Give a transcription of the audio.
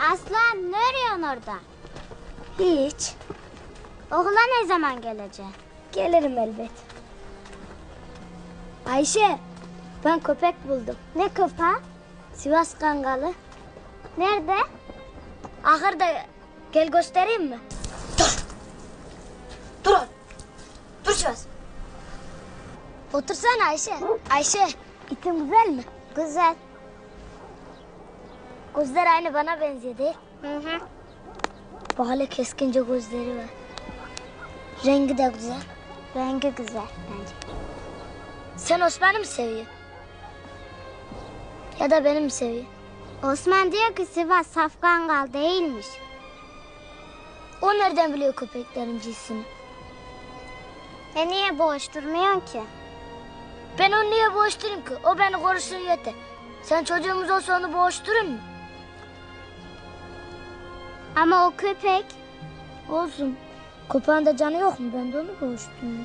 Aslan ne arıyorsun orada? Hiç. Okula ne zaman geleceksin? Gelirim elbet. Ayşe, ben köpek buldum. Ne köpeği? Sivas Kangalı. Nerede? Ahırda gel göstereyim mi? Dur. Dur. Dur Sivas. Otursana Ayşe. Ayşe, itin güzel mi? Güzel. Gözler aynı bana benziyor değil. Hı hı. Bak hele keskince gözleri var. Rengi de güzel. Rengi güzel bence. Sen Osman'ı mı seviyorsun? Ya da beni mi seviyorsun? Osman diyor ki Sivas Safkangal değilmiş. O nereden biliyor köpeklerin cinsini? E niye boş durmuyorsun ki? Ben onu niye boğuşturayım ki? O beni korusun yeter. Sen çocuğumuz olsa onu boğuşturur mu? Ama o köpek Olsun. Köpeğin de canı yok mu? Ben de onu boğuşturuyorum.